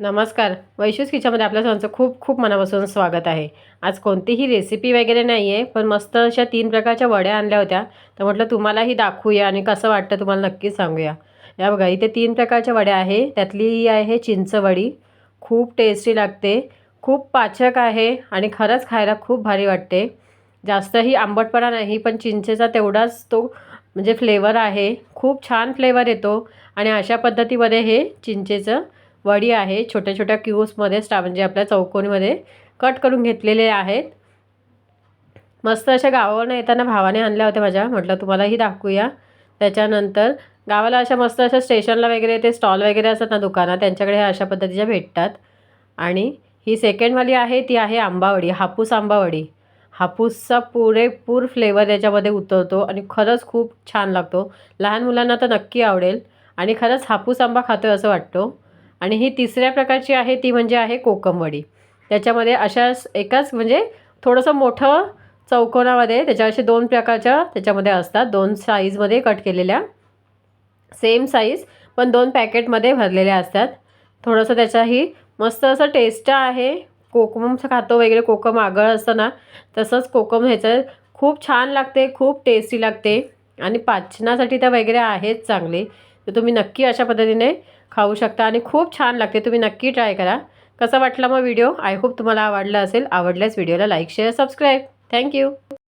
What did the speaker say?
नमस्कार. वैशूस किचनमध्ये आपल्या सर्वांचं खूप खूप मनापासून स्वागत आहे. आज कोणतीही रेसिपी वगैरे नाही आहे पण मस्त अशा तीन प्रकारच्या वड्या आणल्या होत्या. तर म्हटलं तुम्हालाही दाखवूया आणि कसं वाटतं तुम्हाला नक्कीच सांगूया. या बघा इथे तीन प्रकारच्या वड्या आहे. त्यातली ही आहे चिंचवडी. खूप टेस्टी लागते. खूप पाचक आहे आणि खरंच खायला खूप भारी वाटते. जास्तही आंबटपणा नाही पण चिंचेचा तेवढाच तो म्हणजे फ्लेवर आहे. खूप छान फ्लेवर येतो. आणि अशा पद्धतीमध्ये हे चिंचेचं वडी आहे छोट्या छोट्या क्यूब्समध्ये स्टा म्हणजे आपल्या चौकोनीमध्ये कट करून घेतलेले आहेत. मस्त अशा गावावरनं येताना भावाने आणल्या होत्या माझ्या. म्हटलं तुम्हालाही दाखवूया. त्याच्यानंतर गावाला अशा मस्त अशा स्टेशनला वगैरे ते स्टॉल वगैरे असतात ना दुकानात त्यांच्याकडे ह्या अशा पद्धतीच्या भेटतात. आणि ही सेकंडवाली आहे ती आहे आंबावडी हापूस आंबावडी. हापूसचा पुरेपूर फ्लेवर याच्यामध्ये उतरतो आणि खरंच खूप छान लागतो. लहान मुलांना तर नक्की आवडेल. आणि खरंच हापूस आंबा खातो असं वाटतो. आणि ही तिसऱ्या प्रकारची आहे ती म्हणजे आहे कोकमवडी. त्याच्यामध्ये अशाच एकाच म्हणजे थोडंसं मोठं चौकोनामध्ये त्याच्या असे दोन प्रकारच्या त्याच्यामध्ये असतात. दोन साईजमध्ये कट केलेल्या. सेम साईज पण दोन पॅकेटमध्ये भरलेल्या असतात. थोडंसं त्याचाही मस्त असं टेस्ट आहे. कोकमचं खातो वगैरे कोकम आगळ असतं ना तसंच कोकम ह्याचं खूप छान लागते खूप टेस्टी लागते. आणि पाचनासाठी त्या वगैरे आहेत चांगले. तर तुम्ही नक्की अशा पद्धतीने खाऊ शकता आणि खूप छान लागते. तुम्ही नक्की ट्राय करा. कसा वाटला मग व्हिडिओ आय होप तुम्हाला आवडला असेल. आवडल्यास व्हिडिओला लाईक शेअर सबस्क्राईब थँक्यू